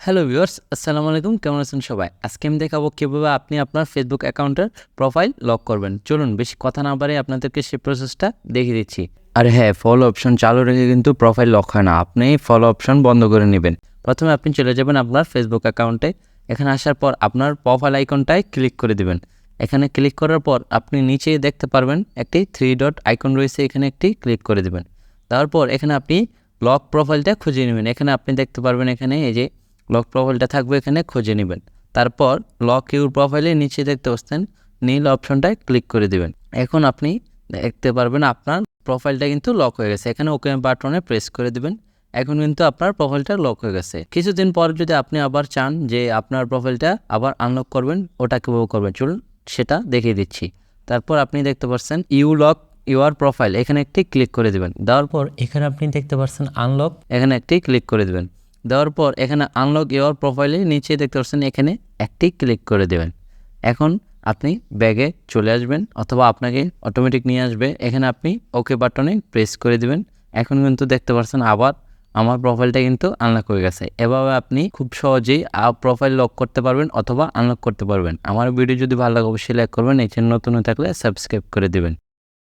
Hello viewers আসসালামু আলাইকুম, কেমন আছেন সবাই? আজকে আমি দেখাবো কীভাবে আপনি আপনার ফেসবুক অ্যাকাউন্টের প্রোফাইল লক করবেন। চলুন, বেশি কথা না বাড়ে আপনাদেরকে সেই প্রসেসটা দেখিয়ে দিচ্ছি। আর হ্যাঁ ফলো অপশন চালু রেখে কিন্তু প্রোফাইল লক হয় না। আপনি ফলো অপশন বন্ধ করে নেবেন। প্রথমে আপনি চলে যাবেন আপনার ফেসবুক অ্যাকাউন্টে এখানে আসার পর আপনার প্রোফাইল আইকনটায় ক্লিক করে দেবেন। এখানে ক্লিক করার পর আপনি নিচে দেখতে পারবেন, একটি থ্রি ডট আইকন রয়েছে, এখানে একটি ক্লিক করে দেবেন। তারপর এখানে আপনি লক প্রোফাইলটা খুঁজে নেবেন। এখানে আপনি দেখতে পারবেন এখানে এই যে লক প্রোফাইলটা থাকবে এখানে, খুঁজে নেবেন। তারপর লক ইউর প্রোফাইলে নিচে দেখতে পাচ্ছেন, নীল অপশনটায় ক্লিক করে দিবেন। এখন আপনি দেখতে পারবেন আপনার প্রোফাইলটা কিন্তু লক হয়ে গেছে। এখানে ওকে বাটনে প্রেস করে দিবেন। এখন কিন্তু আপনার প্রোফাইলটা লক হয়ে গেছে। কিছুদিন পর যদি আপনি আবার চান যে আপনার প্রোফাইলটা আবার আনলক করবেন, ওটা কীভাবে করবেন? চলুন সেটা দেখিয়ে দিচ্ছি। তারপর আপনি দেখতে পাচ্ছেন ইউ লক ইউর প্রোফাইল এখানে একটি ক্লিক করে দেবেন। দেওয়ার পর এখানে আপনি দেখতে পাচ্ছেন আনলক এখানে একটি ক্লিক করে দিবেন। দেওয়ার পর এখানে আনলক ইউর প্রোফাইলে নিচে দেখতে পাচ্ছেন, এখানে একটি ক্লিক করে দেবেন। এখন আপনি ব্যাগে চলে আসবেন অথবা আপনাকে অটোমেটিক নিয়ে আসবে। এখানে আপনি ওকে বাটনে প্রেস করে দিবেন। এখন কিন্তু দেখতে পাচ্ছেন আবার আমার প্রোফাইলটা কিন্তু আনলক হয়ে গেছে। এভাবে আপনি খুব সহজেই প্রোফাইল লক করতে পারবেন অথবা আনলক করতে পারবেন। আমার ভিডিও যদি ভালো লাগে, অবশ্যই লাইক করবেন। এই চ্যানেল নতুন থাকলে সাবস্ক্রাইব করে দেবেন।